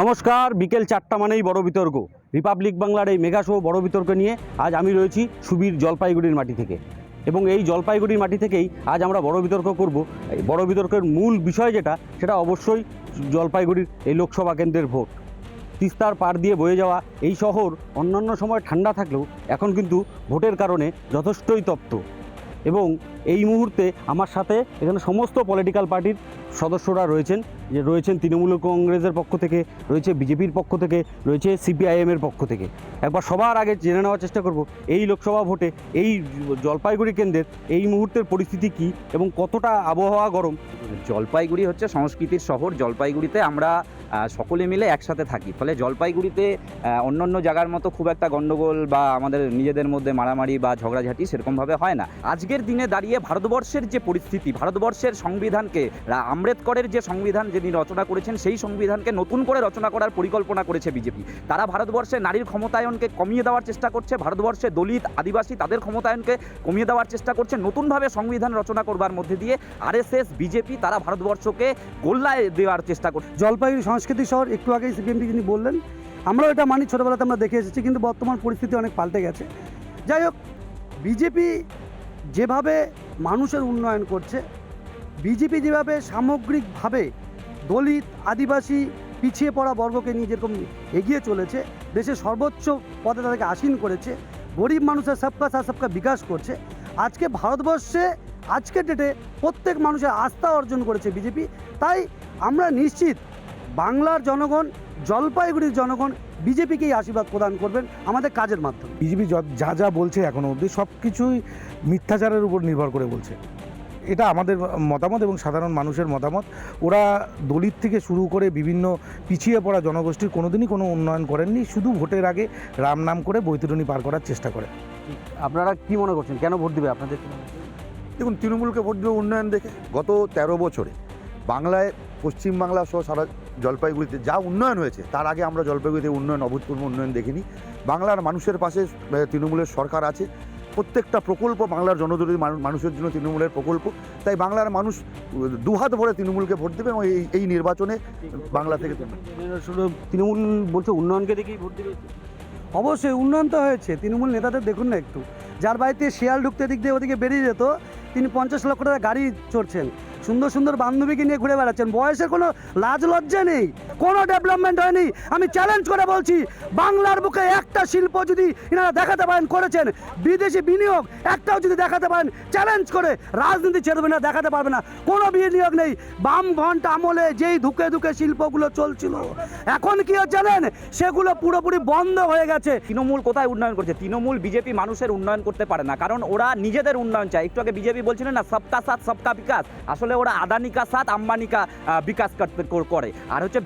নমস্কার, বিকেল চারটা মানেই বড় বিতর্ক। রিপাবলিক বাংলার এই মেগা শো বড় বিতর্ক নিয়ে আজ আমি রয়েছি সুবীর জলপাইগুড়ির মাটি থেকে। এবং এই জলপাইগুড়ির মাটি থেকেই আজ আমরা বড় বিতর্ক করব। এই বড় বিতর্কের মূল বিষয় যেটা, সেটা অবশ্যই জলপাইগুড়ির এই লোকসভা কেন্দ্রের ভোট। তিস্তার পার দিয়ে বয়ে যাওয়া এই শহর অন্যান্য সময় ঠান্ডা থাকলেও এখন কিন্তু ভোটের কারণে যথেষ্টই তপ্ত। এবং এই মুহূর্তে আমার সাথে এখানে সমস্ত পলিটিক্যাল পার্টির সদস্যরা রয়েছেন। যে রয়েছেন তৃণমূল কংগ্রেসের পক্ষ থেকে, রয়েছে বিজেপির পক্ষ থেকে, রয়েছে সিপিআইএমের পক্ষ থেকে। একবার সবার আগে জেনে নেওয়ার চেষ্টা করব, এই লোকসভা ভোটে, এই জলপাইগুড়ি কেন্দ্রের এই মুহূর্তের পরিস্থিতি কী এবং কতটা আবহাওয়া গরম? জলপাইগুড়ি হচ্ছে সংস্কৃতির শহর। জলপাইগুড়িতে আমরা সকলে মিলে একসাথে থাকি। ফলে জলপাইগুড়িতে অন্য অন্য জায়গার মতো খুব একটা গন্ডগোল বা আমাদের নিজেদের মধ্যে মারামারি বা ঝগড়াঝাটি সেরকমভাবে হয় না। আজকের দিনে দাঁড়িয়ে ভারতবর্ষের যে পরিস্থিতি, ভারতবর্ষের সংবিধানকে আম্বেদকরের যে সংবিধান যিনি রচনা করেছেন, সেই সংবিধানকে নতুন করে রচনা করার পরিকল্পনা করেছে বিজেপি। তারা ভারতবর্ষে নারীর ক্ষমতায়নকে কমিয়ে দেওয়ার চেষ্টা করছে, ভারতবর্ষে দলিত আদিবাসী তাদের ক্ষমতায়নকে কমিয়ে দেওয়ার চেষ্টা করছে, নতুনভাবে সংবিধান রচনা করবার মধ্যে দিয়ে আরএসএস, বিজেপি তারা ভারতবর্ষকে গোল্লায় দেওয়ার চেষ্টা করছে জলপাইগুড়ি সংস্কৃতি শহর, একটু আগেই সিপিএমপি যিনি বললেন, আমরাও এটা মানি, ছোটোবেলাতে আমরা দেখে এসেছি, কিন্তু বর্তমান পরিস্থিতি অনেক পাল্টে গেছে। যাই হোক, বিজেপি যেভাবে মানুষের উন্নয়ন করছে, বিজেপি যেভাবে সামগ্রিকভাবে দলিত, আদিবাসী, পিছিয়ে পড়া বর্গকে নিয়ে যেরকম এগিয়ে চলেছে দেশের সর্বোচ্চ পদে তাদেরকে আসীন করেছে, গরিব মানুষের সবকা সাথ সবকা বিকাশ করছে। আজকে ভারতবর্ষে, আজকের ডেটে প্রত্যেক মানুষের আস্থা অর্জন করেছে বিজেপি। তাই আমরা নিশ্চিত বাংলার জনগণ, জলপাইগুড়ির জনগণ বিজেপিকেই আশীর্বাদ প্রদান করবেন আমাদের কাজের মাধ্যমে। বিজেপি যা যা বলছে এখনও অবধি সব কিছুই মিথ্যাচারের উপর নির্ভর করে বলছে। এটা আমাদের মতামত এবং সাধারণ মানুষের মতামত। ওরা দলিত থেকে শুরু করে বিভিন্ন পিছিয়ে পড়া জনগোষ্ঠীর কোনোদিনই কোনো উন্নয়ন করেননি শুধু ভোটের আগে রাম নাম করে বৈতরণী পার করার চেষ্টা করে। আপনারা কি মনে করছেন? কেন ভোট দেবে আপনাদের? দেখুন তৃণমূলকে ভোট দেবে উন্নয়ন দেখে গত তেরো বছরে বাংলায় পশ্চিমবাংলা সহ সারা জলপাইগুড়িতে যা উন্নয়ন হয়েছে তার আগে আমরা জলপাইগুড়িতে উন্নয়ন অভূতপূর্ব উন্নয়ন দেখিনি। বাংলার মানুষের পাশে তৃণমূলের সরকার আছে। প্রত্যেকটা প্রকল্প বাংলার জনদরদী মানুষের জন্য তৃণমূলের প্রকল্প। তাই বাংলার মানুষ দুহাত ভরে তৃণমূলকে ভোট দেবে এবং এই এই নির্বাচনে বাংলা থেকে তৃণমূল। বলছে উন্নয়নকে দেখেই ভোট দেবে? অবশ্যই উন্নয়ন তো হয়েছে। তৃণমূল নেতাদের দেখুন না একটু। যার বাড়িতে শিয়াল ঢুকতে দিক দিয়ে ওদিকে বেরিয়ে যেত, তিনি পঞ্চাশ লক্ষ টাকা গাড়ি চড়ছেন। সুন্দর সুন্দর বান্ধবীকে নিয়ে ঘুরে বেড়াচ্ছেন। বয়সের কোনো লাজ লজ্জা নেই, কোনো ডেভেলপমেন্ট হয়নি। আমি চ্যালেঞ্জ করে বলছি, বাংলার বুকে একটা শিল্প যদি এনারা দেখাতে পারেন, করেছেন, বিদেশি বিনিয়োগ একটাও যদি দেখাতে পারেন চ্যালেঞ্জ করে রাজনীতি ছেড়বে না দেখাতে পারবে না। কোনো বিনিয়োগ নেই। বাম ভন্ট আমলে যেই ধুকে ধুকে শিল্পগুলো চলছিল। এখন কি জানেন? সেগুলো পুরোপুরি বন্ধ হয়ে গেছে। তৃণমূল কোথায় উন্নয়ন করছে? তৃণমূল বিজেপি মানুষের উন্নয়ন করতে পারে না। কারণ ওরা নিজেদের উন্নয়ন চায়। একটু আগে বিজেপি বলছিলেন না, সবকা সাথ, সবকা বিকাশ। আসলে ওরা আদানি কা সাথ আম্বানি কা বিকাশ করে আর হচ্ছে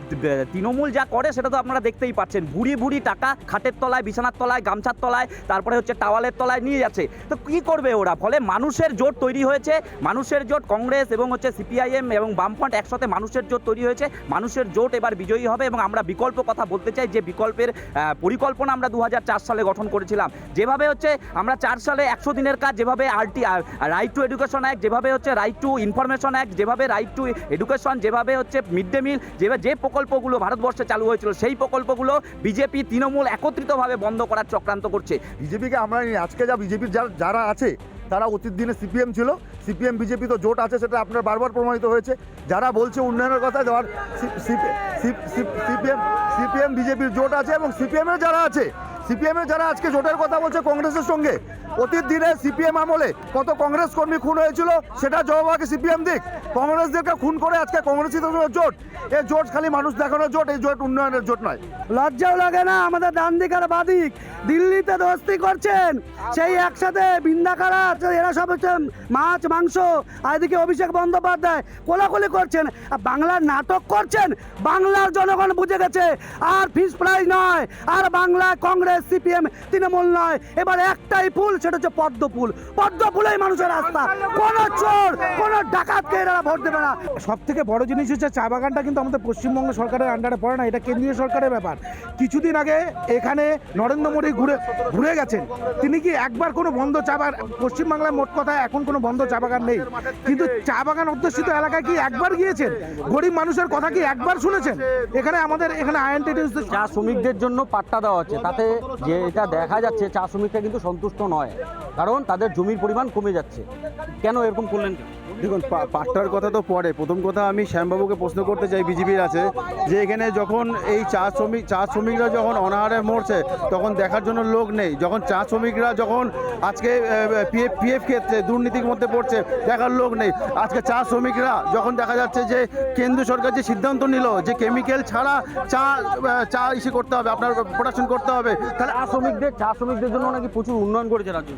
তৃণমূল যা করে সেটা তো আপনারা দেখতেই পাচ্ছেন। ভুড়ি ভুড়ি টাকা খাটের তলায়, বিছানার তলায়, গামছার তলায়, তারপরে হচ্ছে টাওয়ালের তলায় নিয়ে যাচ্ছে। তো কি করবে ওরা? ফলে মানুষের জোট তৈরি হয়েছে, মানুষের জোট কংগ্রেস এবং হচ্ছে সিপিআইএম এবং বামফ্রন্ট একসাথে মানুষের জোট তৈরি হয়েছে। মানুষের জোট এবার বিজয়ী হবে এবং আমরা বিকল্প কথা বলতে চাই, যে বিকল্পের পরিকল্পনা আমরা দু হাজার চার সালে গঠন করেছিলাম। যেভাবে হচ্ছে আমরা চার সালে একশো দিনের কাজ, যেভাবে RT right to education act যেভাবে হচ্ছে রাইট টু ইনফরমেশন অ্যাক্ট যেভাবে রাইট টু এডুকেশন যেভাবে হচ্ছে মিড ডে মিল যেভাবে যে প্রকল্পগুলো ভারতবর্ষে চালু হয়েছিল, সেই প্রকল্পগুলো বিজেপি, তৃণমূল একত্রিতভাবে বন্ধ করার চক্রান্ত করছে বিজেপিকে আমরা। আজকে যা বিজেপির যারা যারা আছে, তারা অতীত দিনে সিপিএম ছিল সিপিএম, বিজেপি তো জোট আছে, সেটা আপনার বারবার প্রমাণিত হয়েছে যারা বলছে উন্নয়নের কথা যার সিপিএম সিপিএম, বিজেপির জোট আছে এবং সিপিএমের যারা আছে, সিপিএমের যারা আজকে জোটের কথা বলছে, কংগ্রেসের সঙ্গে অতীত দিনে সিপিএম আমলে কত কংগ্রেস কর্মী খুন হয়েছিল, সেটা জবাব আগে সিপিএম দিক। কংগ্রেসদেরকে খুন করে আজকে কংগ্রেসই তো জোট। এই জোট খালি মানুষ দেখানোর জোট, এই জোট উন্নয়নের জোট নয়। লজ্জাও লাগে না, আমাদের ডান দিক আর বাদিক দিল্লিতে দোস্তি করছেন, সেই একসাথে বিন্দাকারা এরা সব হচ্ছে মাছ, মাংস, আর এদিকে অভিষেক বন্দ্যোপাধ্যায় কোলাকুলি করছেন। আর বাংলার নাটক করছেন, বাংলার জনগণ বুঝে গেছে, আর ফিস প্রাইজ নয়, আর বাংলা কংগ্রেস কংগ্রেস সিপিএম, তৃণমূল নয়। এবার একটাই ফুল সেটা হচ্ছে পদ্ম ফুল। মানুষের রাস্তা। কোনো চোর, কোনো ডাকাতকে এরা ভোট দেবে না। সব থেকে বড় জিনিস হচ্ছে চা বাগানটা কিন্তু আমাদের পশ্চিমবঙ্গ সরকারের আন্ডারে পড়ে না, এটা কেন্দ্রীয় সরকারের ব্যাপার। কিছুদিন আগে এখানে নরেন্দ্র মোদী ঘুরে ঘুরে গেছেন। তিনি কি একবার কোনো বন্ধ চা বাগান, পশ্চিমবাংলায় মোট কথা এখন কোনো বন্ধ চা বাগান নেই। কিন্তু চা বাগান অধ্যুষিত এলাকায় কি একবার গিয়েছেন? গরিব মানুষের কথা কি একবার শুনেছেন? এখানে আমাদের, এখানে আইএনটিটি চা শ্রমিকদের জন্য পাট্টা দেওয়া হচ্ছে। তাতে যে এটা দেখা যাচ্ছে, চা শ্রমিকরা কিন্তু সন্তুষ্ট নয়। কারণ তাদের জমির পরিমাণ কমে যাচ্ছে। কেন এরকম করলেন দেখুন পাট্টার কথা তো পরে। প্রথম কথা আমি শ্যামবাবুকে প্রশ্ন করতে চাই বিজেপির আছে যে এখানে যখন এই চা শ্রমিক চা শ্রমিকরা যখন অনাহারে মরছে, তখন দেখার জন্য লোক নেই। যখন চা শ্রমিকরা যখন আজকে পিএফ পিএফ ক্ষেত্রে দুর্নীতির মধ্যে পড়ছে, দেখার লোক নেই। আজকে চা শ্রমিকরা যখন দেখা যাচ্ছে যে কেন্দ্র সরকার যে সিদ্ধান্ত নিল যে কেমিক্যাল ছাড়া চা চা ইসে করতে হবে, আপনার প্রোডাকশন করতে হবে, তাহলে চা শ্রমিকদের চা শ্রমিকদের জন্য নাকি প্রচুর উন্নয়ন করেছে রাজ্য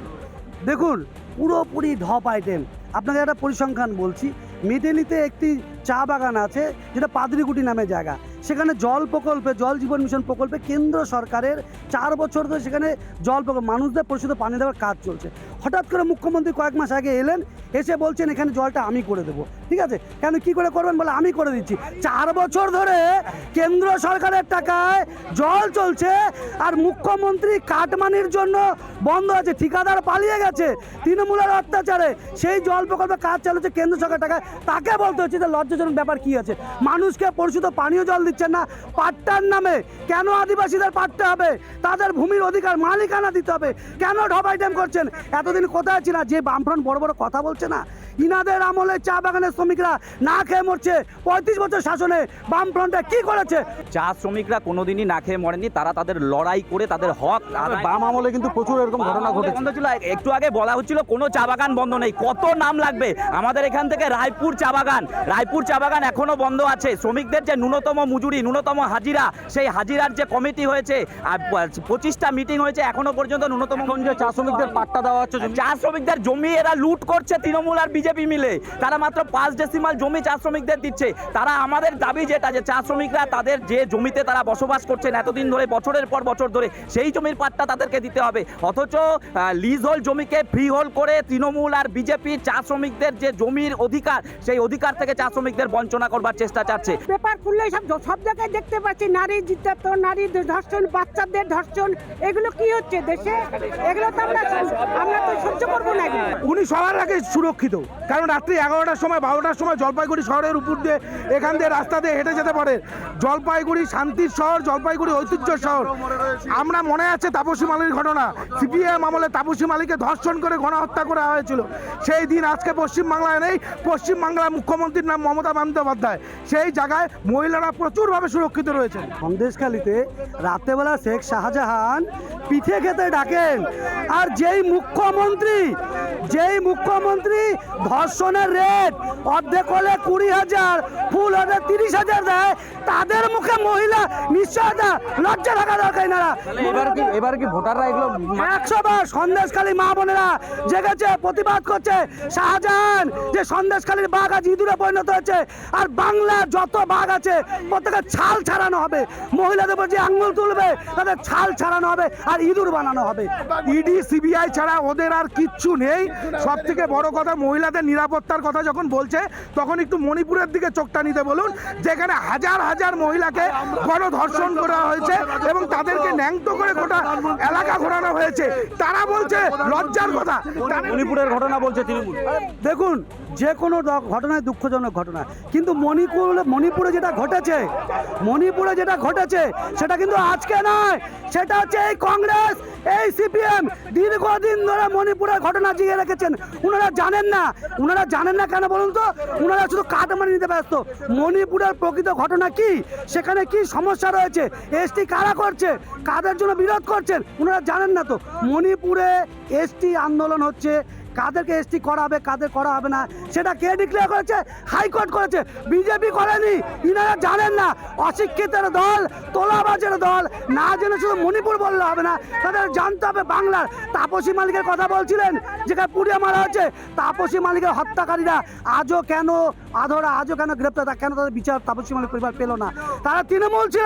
দেখুন, পুরোপুরি ঢপ আইটেম আপনাকে একটা পরিসংখ্যান বলছি। মেডেলিতে একটি চা বাগান আছে, যেটা পাদরিগুটি নামে জায়গা। সেখানে জল প্রকল্পে, জল জীবন মিশন প্রকল্পে কেন্দ্র সরকারের চার বছর ধরে সেখানে জল প্রকল্প মানুষদের পরিশুদ্ধ পানি দেওয়ার কাজ চলছে। হঠাৎ করে মুখ্যমন্ত্রী কয়েক মাস আগে এলেন এসে বলছেন, এখানে জলটা আমি করে দেবো। ঠিক আছে? কেন কি করে করবেন বলে আমি করে দিচ্ছি। চার বছর ধরে কেন্দ্র সরকারের টাকায় জল চলছে আর মুখ্যমন্ত্রী কাটমানির জন্য বন্ধ আছে, ঠিকাদার পালিয়ে গেছে, তৃণমূলের অত্যাচারে। সেই জল প্রকল্পে কাজ চালাচ্ছে কেন্দ্র সরকার টাকায়। তাকে বলতে হচ্ছে যে, লজ্জাজনক ব্যাপার কি আছে? মানুষকে পরিশুদ্ধ পানীয় জল দিচ্ছেন না। পাট্টার নামে কেন আদিবাসীদের পাট্টা হবে? তাদের ভূমির অধিকার মালিকানা দিতে হবে। কেন ঢপ আইটেম করছেন? এতদিন কোথায় ছিল যে বামফ্রন্ট বড় বড় কথা বলছে না ইনাদের আমলে চা বাগানের শ্রমিকরা না খেয়ে মরছে। পঁয়ত্রিশ বছর শাসনে বামফ্রন্টে কি করেছে? চা শ্রমিকরা কোনোদিনই না খেয়ে মরেনি তারা তাদের লড়াই করে তাদের হক বাম আমলে কিন্তু প্রচুর এরকম ঘটনা ঘটেছে। বন্ধ ছিল একটু আগে বলা হচ্ছিল কোনো চা বাগান বন্ধ নেই। কত নাম লাগবে? আমাদের এখান থেকে রায়পুর চা বাগান। রায়পুর চা বাগান এখনও বন্ধ আছে। শ্রমিকদের যে ন্যূনতম মজুরি ন্যূনতম হাজিরা সেই হাজিরার যে কমিটি হয়েছে আর পঁচিশটা মিটিং হয়েছে এখনও পর্যন্ত ন্যূনতম চা শ্রমিকদের পাট্টা দেওয়া হচ্ছে চা শ্রমিকদের জমি এরা লুট করছে তৃণমূল আর বিজেপি মিলে তারা মাত্র পাঁচ ডেসিমাল জমি চা শ্রমিকদের দিচ্ছে। তারা আমাদের দাবি যেটা যে চা শ্রমিকরা তাদের যে জমিতে তারা বসবাস করছেন এতদিন ধরে বছরের পর বছর ধরে সেই জমির পাট্টা তাদেরকে দিতে হবে। অথচ লিজ হোল জমিকে ফ্রি হোল করে তৃণমূল আর বিজেপি চা শ্রমিকদের যে জমির অধিকার সেই অধিকার থেকে চা শ্রমিকদের বঞ্চনা করবার চেষ্টা চাচ্ছে। পেপার খুললেই সব সব জায়গায় দেখতে পাচ্ছি নারী নির্যাতন নারী ধর্ষণ বাচ্চাদের ধর্ষণ এগুলো কি হচ্ছে দেশে? এগুলো তো আমরা আমরা তো সহ্য করব না উনি সবার আগে সুরক্ষিত। কারণ রাত্রি এগারোটার সময়, বারোটার সময় জলপাইগুড়ি শহরের উপর দিয়ে এখান দিয়ে রাস্তা দিয়ে হেঁটে যেতে পারে। জলপাইগুড়ি শান্তির শহর, জলপাইগুড়ি ঐতিহ্য শহর। আমরা মনে আছে তাপসী মালির ঘটনা। সিপিএম আমলে তাপসী মালিকে ধর্ষণ করে গণহত্যা করা হয়েছিল। সেই দিন আজকে পশ্চিমবাংলায় নেই। পশ্চিমবাংলার মুখ্যমন্ত্রীর নাম মমতা বন্দ্যোপাধ্যায়। সেই জায়গায় মহিলারা প্রচুরভাবে সুরক্ষিত রয়েছে। সন্দেশখালিতে রাত্রেবেলা শেখ শাহজাহান পিঠে খেতে ডাকেন। আর যেই মুখ্যমন্ত্রী যেই মুখ্যমন্ত্রী ধর্ষণের রেট অর্ধেক হলে কুড়ি হাজার ফুল হলে তিরিশ হাজার দেয়। তাদের মুখে মহিলা নিশ্চয়তা লজ্জা থাকা দরকার এনারা। এবার কি এবার কি ভোটাররা এগুলো একশো বার সন্দেশখালী মা বোনেরা জেগেছে প্রতিবাদ করছে। শাহজাহান যে সন্দেশখালীর বাঘ আজ ইঁদুরে পরিণত হয়েছে আর বাংলা যত বাঘ আছে প্রত্যেকের ছাল ছাড়ানো হবে। মহিলাদের উপর যে আঙ্গুল তুলবে তাদের ছাল ছাড়ানো হবে আর ইঁদুর বানানো হবে। ইডি সিবিআই ছাড়া ওদের আর কিচ্ছু নেই। সব থেকে বড় কথা মহিলাদের নিরাপত্তার কথা যখন বলছে তখন একটু মণিপুরের দিকে চোখটা নিতে বলুন যেখানে হাজার হাজার মহিলাকে গণধর্ষণ করা হয়েছে এবং তাদেরকে ন্যাংত করে গোটা এলাকা ঘোরানো হয়েছে। তারা বলছে লজ্জার কথা। মণিপুরের ঘটনা বলছে তৃণমূল। দেখুন যে কোনো ঘটনায় দুঃখজনক ঘটনা। কিন্তু মণিপুর মণিপুরে যেটা ঘটেছে, মণিপুরে যেটা ঘটেছে, সেটা কিন্তু আজকে নয়। সেটা হচ্ছে এই কংগ্রেস, এই সিপিএম দীর্ঘদিন ধরে মণিপুরের ঘটনা জিয়ে রেখেছেন। ওনারা জানেন না। ওনারা জানেন না কেন বলুন তো? ওনারা শুধু কাঠ কাটমানি নিতে ব্যস্ত। মণিপুরের প্রকৃত ঘটনা কি? সেখানে কি সমস্যা রয়েছে? এসটি কারা করছে? কাদের জন্য বিরোধ করছেন? ওনারা জানেন না তো। মণিপুরে এসটি আন্দোলন হচ্ছে। কাদেরকে এসটি করা হবে, কাদের করা হবে না, সেটা কে ডিক্লেয়ার করেছে? হাইকোর্ট করেছে। বিজেপি করেনি। ইনারা জানেন না। অশিক্ষিতের দল, তোলাবাজের দল, না জেনে শুধু মণিপুর বললে হবে না, তাদের জানতে হবে বাংলার। তাপসী মালিকের কথা বলছিলেন। যেখানে পুড়িয়ে মারা হচ্ছে তাপসী মালিকের হত্যাকারীরা আজও কেন আধরা আজও কেন গ্রেপ্তার তা- কেন তাদের বিচার তাপসী মালিক পরিবার পেল না। তারা তৃণমূল ছিল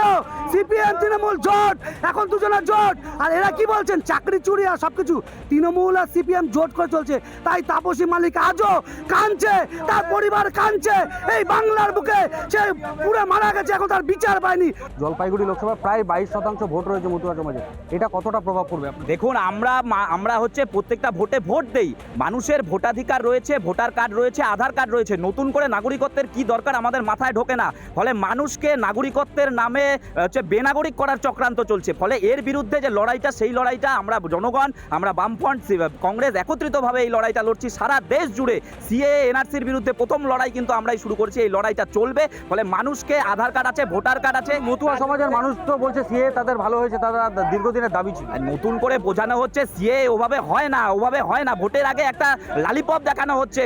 সিপিএম তৃণমূল জোট এখন দুজনের জোট। আর এরা কি বলছেন? চাকরি চুরি আর সবকিছু। তৃণমূল আর সিপিএম জোট করে চলছে তাই তাপসী মালিক আজও কাঁদছে তার পরিবার কাঁদছে। এই বাংলার বুকে সে পুরো মারা গেছে এখন তার বিচার পায়নি। জলপাইগুড়ি লোকসভা প্রায় বাইশ শতাংশ ভোট রয়েছে মতুয়া সমাজে। এটা কতটা প্রভাব পড়বে? দেখুন আমরা মা- আমরা হচ্ছে প্রত্যেকটা ভোটে ভোট দেই মানুষের ভোটাধিকার রয়েছে ভোটার কার্ড রয়েছে আধার কার্ড রয়েছে। নতুন করে নাগরিকত্বের কি দরকার আমাদের মাথায় ঢোকে না। ফলে মানুষকে নাগরিকত্বের নামে হচ্ছে বেনাগরিক করার চক্রান্ত চলছে। ফলে এর বিরুদ্ধে যে লড়াইটা সেই লড়াইটা আমরা জনগণ আমরা বামফ্রন্ট কংগ্রেস একত্রিতভাবে এই লড়াইটা লড়ছি। সারা দেশ জুড়ে সিএ এনআরসির বিরুদ্ধে প্রথম লড়াই কিন্তু আমরাই শুরু করছি। এই লড়াইটা চলবে। ফলে মানুষকে আধার কার্ড আছে ভোটার কার্ড আছে। মতুয়া সমাজের মানুষ তো বলছে সিএ তাদের ভালো হয়েছে তারা দীর্ঘদিনের দাবি ছিল। নতুন করে বোঝানো হচ্ছে সিএ ওভাবে হয় না ওভাবে হয় না। ভোটের আগে একটা লালিপপ দেখানো হচ্ছে।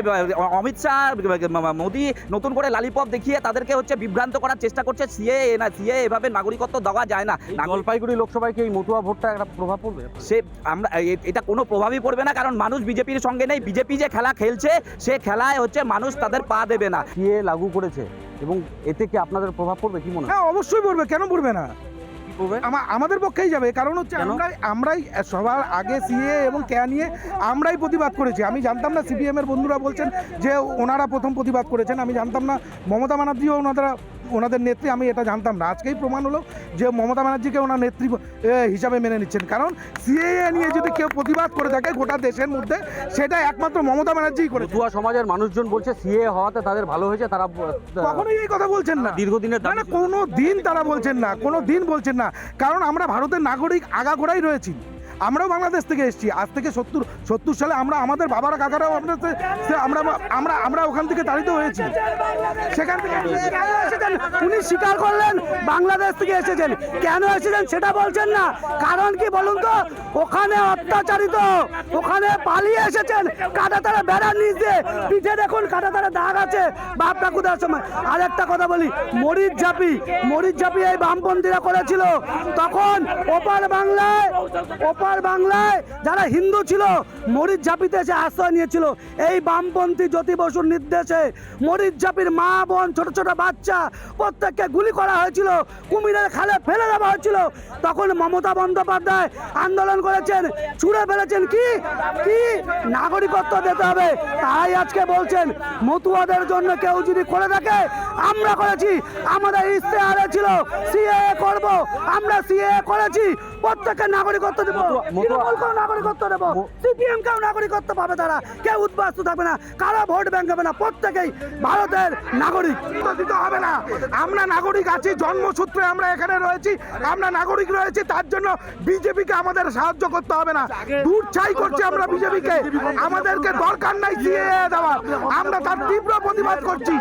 অমিত শাহ মোদি নতুন করে লালিপপ দেখিয়ে তাদেরকে হচ্ছে বিভ্রান্ত করার চেষ্টা করছে। সিএ না সিএ এভাবে নাগরিকত্ব দেওয়া যায় না। জলপাইগুড়ি লোকসভায় কি এই মতুয়া ভোটটা একটা প্রভাব পড়বে? সে আমরা এটা কোনো প্রভাবই পড়বে না কারণ মানুষ বিজেপির সঙ্গে নেই। বিজেপি যে খেলা খেলছে সে খেলায় হচ্ছে মানুষ তাদের পা দেবে না। সিএ লাগু করেছে এবং এতে কি আপনাদের প্রভাব পড়বে? কি মনে হয়? হ্যাঁ অবশ্যই পড়বে। কেন পড়বে না? পড়বে আমাদের পক্ষেই যাবে কারণ হচ্ছে? আমরাই আমরাই সবার আগে সিএ এবং কে নিয়ে আমরাই প্রতিবাদ করেছি। আমি জানতাম না সিপিএম এর বন্ধুরা বলছেন যে ওনারা প্রথম প্রতিবাদ করেছেন। আমি জানতাম না মমতা ব্যানার্জিও ওনারা ওনাদের নেত্রী আমি এটা জানতাম না। আজকেই প্রমাণ হলো যে মমতা ব্যানার্জিকে ওনার নেত্রী হিসাবে মেনে নিচ্ছেন। কারণ সিএএ নিয়ে যদি কেউ প্রতিবাদ করে থাকে গোটা দেশের মধ্যে সেটা একমাত্র মমতা ব্যানার্জিই করে মতুয়া সমাজের মানুষজন বলছে সিএ হওয়াতে তাদের ভালো হয়েছে তারা কখনোই এই কথা বলছেন না। দীর্ঘদিনের না কোনো দিন তারা বলছেন না কোনো দিন বলছেন না। কারণ আমরা ভারতের নাগরিক আগাগোড়াই রয়েছি। আমরাও বাংলাদেশ থেকে এসেছি। আজ থেকে সত্তর সত্তর সালে আমরা আমাদের বাবারা, কাকারাও সে- আমরা আমরা আমরা ওখান থেকে তাড়িত হয়েছি। সেখান থেকে উনি স্বীকার করলেন, বাংলাদেশ থেকে এসেছেন। কেন এসেছেন সেটা বলছেন না। কারণ কি বলুন তো? ওখানে অত্যাচারিত, ওখানে পালিয়ে এসেছেন। কাটাতারা বেড়ার নিচ দিয়ে। পিঠে দেখুন, কাটাতারা দাগ আছে। বাপ ঠাকুরদার সময়। আর একটা কথা বলি, মরিচ ঝাপি মরিচ ঝাপি এই বামপন্থীরা করেছিল। তখন ওপার বাংলায়, ওপার বাংলায় যারা হিন্দু ছিল, মরিচ ঝাপিতে এসে আশ্রয় নিয়েছিল। এই বামপন্থী জ্যোতি বসুর নির্দেশে মরিচ ঝাপির মা, বোন, ছোট ছোট বাচ্চা প্রত্যেককে গুলি করা হয়েছিল, কুমিরের খালে ফেলে দেওয়া হয়েছিল। তখন মমতা বন্দ্যোপাধ্যায় আন্দোলন করেছেন, ছুড়ে ফেলেছেন কি? কি? নাগরিকত্ব দিতে হবে। তাই আজকে বলছেন, মতুয়াদের জন্য কেউ যদি করে থাকে, আমরা করেছি। আমাদের ইস্তেহারে ছিল সিএ করব আমরা সিএ করেছি। প্রত্যেককে নাগরিকত্ব দেবো। তৃণমূলকেও নাগরিকত্ব দেবো। সিপিএম কেও নাগরিকত্ব পাবে তারা। কেউ উদ্বাস্ত থাকবে না। কারও ভোট ব্যাংক হবে না। প্রত্যেকেই ভারতের নাগরিক। দিতে হবে না। আমরা নাগরিক আছি জন্মসূত্রে আমরা এখানে রয়েছি। আমরা নাগরিক রয়েছি তার জন্য বিজেপিকে আমাদের সাহায্য করতে হবে না। দূর ছাই করছি আমরা বিজেপিকে আমাদেরকে দরকার নাই সিএ দেওয়ার। আমরা তার তীব্র প্রতিবাদ করছি।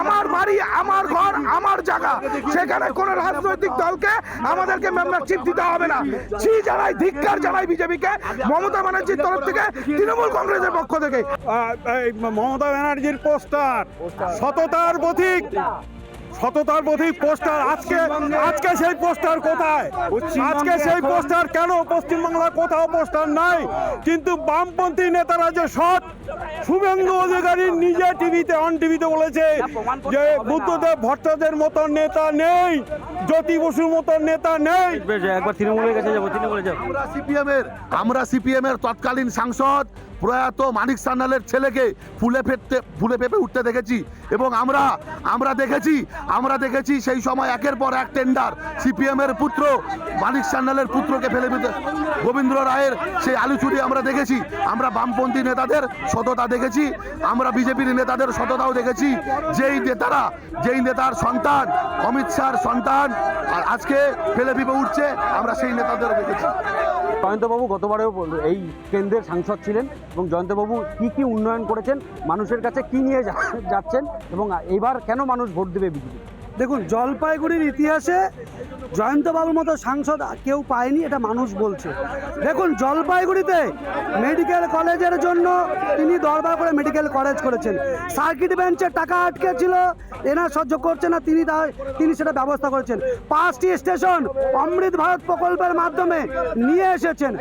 আমার বাড়ি আমার ঘর আমার জায়গা। সেখানে কোন রাজনৈতিক দলকে আমাদেরকে মেম্বারশিপ দিতে হবে না। ছি জানাই ধিক্কার জানাই বিজেপিকে মমতা ব্যানার্জির তরফ থেকে তৃণমূল কংগ্রেসের পক্ষ থেকে। মমতা ব্যানার্জির পোস্টার। সততার প্রতীক। সততার প্রতীক পোস্টার। আজকে আজকে সেই পোস্টার কোথায়? আজকে সেই পোস্টার কেন? পশ্চিমবাংলার কোথাও পোস্টার নাই। কিন্তু বামপন্থী নেতারা যে সৎ শুভেন্দু অধিকারী নিজে টিভিতে অন টিভিতে বলেছে যে বুদ্ধদেব ভট্টাচার্যের মতো নেতা নেই জ্যোতি বসুর মতো নেতা নেই। একবার তৃণমূলের কাছে যাব তৃণমূলে যাব। আমরা সিপিএম এর আমরা সিপিএম এর তৎকালীন সাংসদ প্রয়াত মানিক সান্যালের ছেলেকে ফুলে ফেটতে, ফুলে পেপে উঠতে দেখেছি। এবং আমরা আমরা দেখেছি আমরা দেখেছি সেই সময় একের পর এক টেন্ডার সিপিএম এর পুত্র, মানিক সান্যালের পুত্রকে ফেলে দিতে। গোবিন্দ্র রায়ের সেই আলুচুরি আমরা দেখেছি। আমরা বামপন্থী নেতাদের সততা দেখেছি। আমরা বিজেপির নেতাদের সততাও দেখেছি। যেই নেতারা, যেই নেতার সন্তান, অমিত শাহর সন্তান, আর আজকে ফেলে পিপে উঠছে, আমরা সেই নেতাদের দেখেছি। জয়ন্তবাবু গতবারেও এই কেন্দ্রের সাংসদ ছিলেন এবং জয়ন্তবাবু কি কি উন্নয়ন করেছেন, মানুষের কাছে কি নিয়ে যাচ্ছেন এবং এবার কেন মানুষ ভোট দেবে বিজেপি দেখুন, জলপাইগুড়ির ইতিহাসে জয়ন্তবাবুর মতো সাংসদ কেউ পায়নি, এটা মানুষ বলছে। দেখুন, জলপাইগুড়িতে মেডিকেল কলেজের জন্য তিনি দরবার করে মেডিকেল কলেজ করেছেন। সার্কিট বেঞ্চের টাকা আটকে ছিল এনা সহ্য করছে না, তিনি তা তিনি সেটা ব্যবস্থা করেছেন। পাঁচটি স্টেশন অমৃত ভারত প্রকল্পের মাধ্যমে নিয়ে এসেছেন।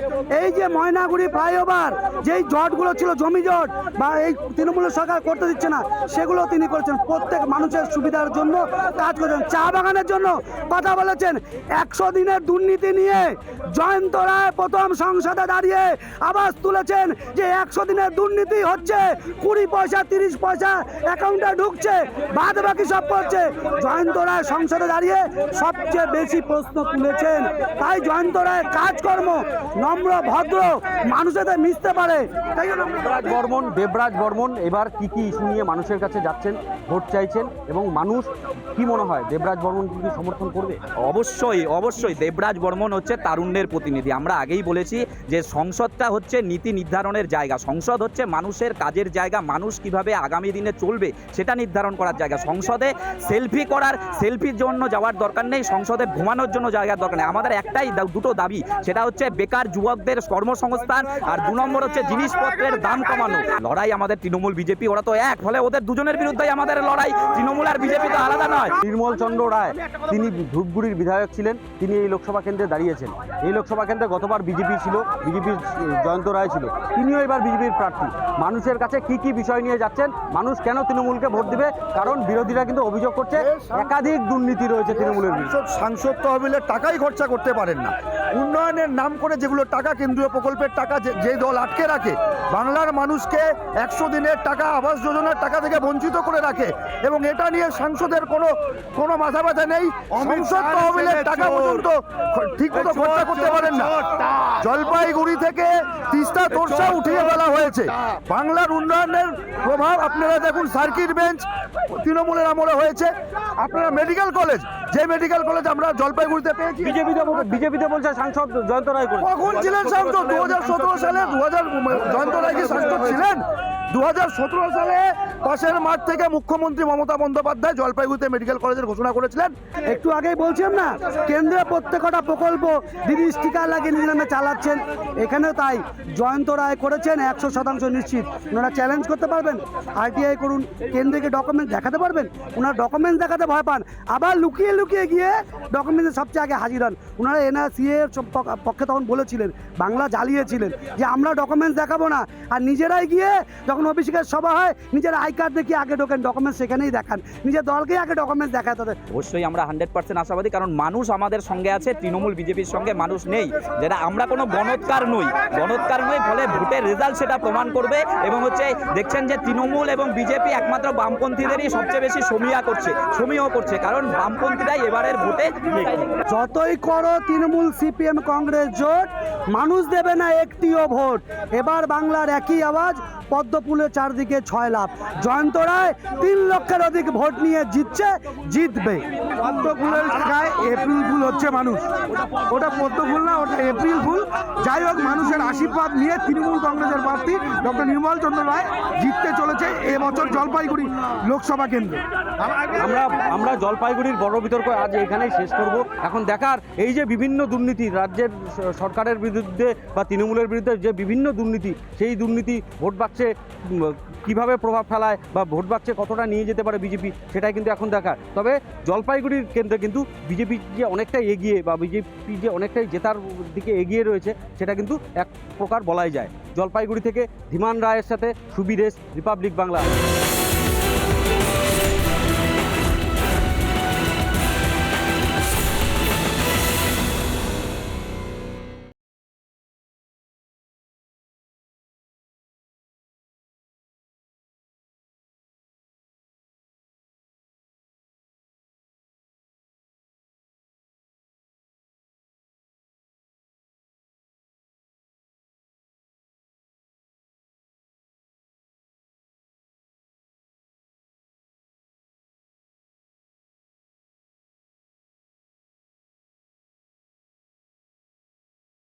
এই যে ময়নাগুড়ি ফ্লাইওভার যেই জটগুলো ছিল, জমি জট, বা এই তৃণমূল সরকার করতে দিচ্ছে না, সেগুলো তিনি করেছেন। প্রত্যেক মানুষের সুবিধার জন্য কাজ করেছেন। চা বাগানের জন্য কথা বলেছেন। একশো দিনের দুর্নীতি নিয়ে জয়ন্ত রায় প্রথম সংসদে দাঁড়িয়ে আওয়াজ তুলেছেন যে একশো দিনের দুর্নীতি হচ্ছে, কুড়ি পয়সা, তিরিশ পয়সা অ্যাকাউন্টে ঢুকছে, বাদ বাকি সব করছে জয়ন্ত রায় সংসদে দাঁড়িয়ে সবচেয়ে বেশি প্রশ্ন তুলেছেন। তাই জয়ন্ত রায়ের কাজকর্ম নম্র, ভদ্র মানুষের মিশতে পারে। তাই দেবরাজ বর্মন দেবরাজ বর্মন, এবার কি কি ইস্যু নিয়ে মানুষের কাছে যাচ্ছেন, ভোট চাইছেন এবং মানুষ কি মনে হয়? দেবরাজ বর্মন কি সমর্থন করবে? অবশ্যই অবশ্যই। দেবরাজ বর্মন হচ্ছে তারুণ্যের প্রতিনিধি। আমরা আগেই বলেছি যে সংসদটা হচ্ছে নীতি নির্ধারণের জায়গা। সংসদ হচ্ছে মানুষের কাজের জায়গা। মানুষ কীভাবে আগামী দিনে চলবে সেটা নির্ধারণ করার জায়গা। সংসদে সেলফি করার, সেলফির জন্য যাওয়ার দরকার নেই। সংসদে ঘুমানোর জন্য জায়গার দরকার নেই। আমাদের একটাই দুটো দাবি। সেটা হচ্ছে বেকার যুবকদের কর্মসংস্থান আর দু নম্বর হচ্ছে জিনিসপত্রের দাম কমানো। লড়াই আমাদের তৃণমূল, বিজেপি, ওরা তো এক। ফলে ওদের দুজনের বিরুদ্ধেই আমাদের লড়াই। তৃণমূল আর বিজেপি তো আলাদা নয়। নির্মল চন্দ্র রায় তিনি ধূপগুড়ির বিধায়ক ছিলেন তিনি এই লোকসভা কেন্দ্রে দাঁড়িয়েছেন এই লোকসভা কেন্দ্রে গতবার বিজেপি ছিল বিজেপির জয়ন্ত রায় ছিল। তিনিও এবার বিজেপির প্রার্থী। মানুষের কাছে কি কি বিষয় নিয়ে যাচ্ছেন মানুষ কেন তৃণমূলকে ভোট দিবে? কারণ বিরোধীরা কিন্তু অভিযোগ করছে একাধিক দুর্নীতি রয়েছে তৃণমূলের সাংসদ তহবিলের টাকাই খরচা করতে পারেন না। উন্নয়নের নাম করে যেগুলো টাকা কেন্দ্রীয় প্রকল্পের টাকা যে যে দল আটকে রাখে বাংলার মানুষকে একশো দিনের টাকা আবাস যোজনার টাকা থেকে বঞ্চিত করে রাখে। এবং এটা নিয়ে সাংসদের কোনো কোনো মাথা ব্যথা নেই সংসদ তহবিলের টাকা পর্যন্ত ঠিক মতো খরচা করতে পারেন না। জলপাইগুড়ি থেকে তিস্তা তোরসা উঠিয়ে ফেলা হয়েছে। বাংলার উন্নয়নের প্রভাব আপনারা দেখুন সার্কিট বেঞ্চ তৃণমূলের আমলে হয়েছে। আপনারা মেডিকেল কলেজ যে মেডিকেল কলেজ আমরা জলপাইগুড়িতে পেয়েছি বিজেপিতে বিজেপিতে বলছে সাংসদ জয়ন্ত রায় কখন ছিলেন সাংসদ দু হাজার সতেরো সালে দু হাজার জয়ন্ত রায় কি সাংসদ ছিলেন? দু হাজার সতেরো সালে পাশের মাঠ থেকে মুখ্যমন্ত্রী মমতা বন্দ্যোপাধ্যায় জলপাইগুড়িতে মেডিকেল কলেজের ঘোষণা করেছিলেন। একটু আগেই বলছিলাম না কেন্দ্রে প্রত্যেকটা প্রকল্প দিদি স্টিকার লাগিয়ে নিজের নামে চালাচ্ছেন। এখানে তাই জয়ন্ত রায় করেছেন একশো শতাংশ নিশ্চিত। ওনারা চ্যালেঞ্জ করতে পারবেন আরটিআই করুন কেন্দ্রকে ডকুমেন্ট দেখাতে পারবেন। ওনারা ডকুমেন্ট দেখাতে ভয় পান। আবার লুকিয়ে লুকিয়ে গিয়ে ডকুমেন্টে সবচেয়ে আগে হাজির হন। ওনারা এনআরসিএ এর পক্ষে তখন বলেছিলেন, বাংলা জ্বালিয়েছিলেন যে আমরা ডকুমেন্টস দেখাবো না। আর নিজেরাই গিয়ে যখন অভিষেকের সভা হয়, নিজের আই কার্ড দেখিয়ে আগে ঢোকেন ডকুমেন্টস সেখানেই দেখান। নিজের দলকেই আগে ডকুমেন্টস দেখায় তাদের। অবশ্যই আমরা হান্ড্রেড পার্সেন্ট আশাবাদী, কারণ মানুষ আমাদের সঙ্গে আছে, তৃণমূল বিজেপির সঙ্গে মানুষ নেই। যেটা আমরা কোনো গণৎকার নই গণৎকার নই, ফলে ভোটের রেজাল্ট সেটা প্রমাণ করবে এবং হচ্ছে দেখছেন যে তৃণমূল এবং বিজেপি একমাত্র বামপন্থীদেরই সবচেয়ে বেশি সমীহা করছে, সমীহ করছে। কারণ বামপন্থীরাই এবারের ভোটে যতই করো তৃণমূল, সিপিএম, কংগ্রেস, জোট, মানুষ দেবে না একটিও ভোট। এবার বাংলার একই আওয়াজ পদ্মপুলের চারদিকে ছয় লাভ। জয়ন্ত রায় তিন লক্ষের অধিক ভোট নিয়ে জিতছে, জিতবে। পদ্ম ফুলের জায়গায় এপ্রিল ফুল হচ্ছে মানুষ। ওটা পদ্ম ফুল না, ওটা এপ্রিল ফুল। যাই হোক, মানুষের আশীর্বাদ নিয়ে তৃণমূল কংগ্রেসের প্রার্থী ডক্টর নির্মল চন্দ্র রায় জিততে চলেছে এবছর জলপাইগুড়ি লোকসভা কেন্দ্র। আমরা আমরা জলপাইগুড়ির বড় বিতর্ক আজ এখানেই শেষ করব। এখন দেখার, এই যে বিভিন্ন দুর্নীতি, রাজ্যের সরকারের বিরুদ্ধে বা তৃণমূলের বিরুদ্ধে যে বিভিন্ন দুর্নীতি, সেই দুর্নীতি ভোট বাক্সে উম, কীভাবে প্রভাব ফেলায় বা ভোট বাক্সে কতটা নিয়ে যেতে পারে বিজেপি সেটাই কিন্তু এখন দেখার। তবে জলপাইগুড়ির কেন্দ্রে কিন্তু বিজেপি যে অনেকটাই এগিয়ে বা বিজেপি যে অনেকটাই জেতার দিকে এগিয়ে রয়েছে সেটা কিন্তু এক প্রকার বলাই যায়। জলপাইগুড়ি থেকে ধীমান রায়ের সাথে সুবিদেশ রিপাবলিক বাংলা।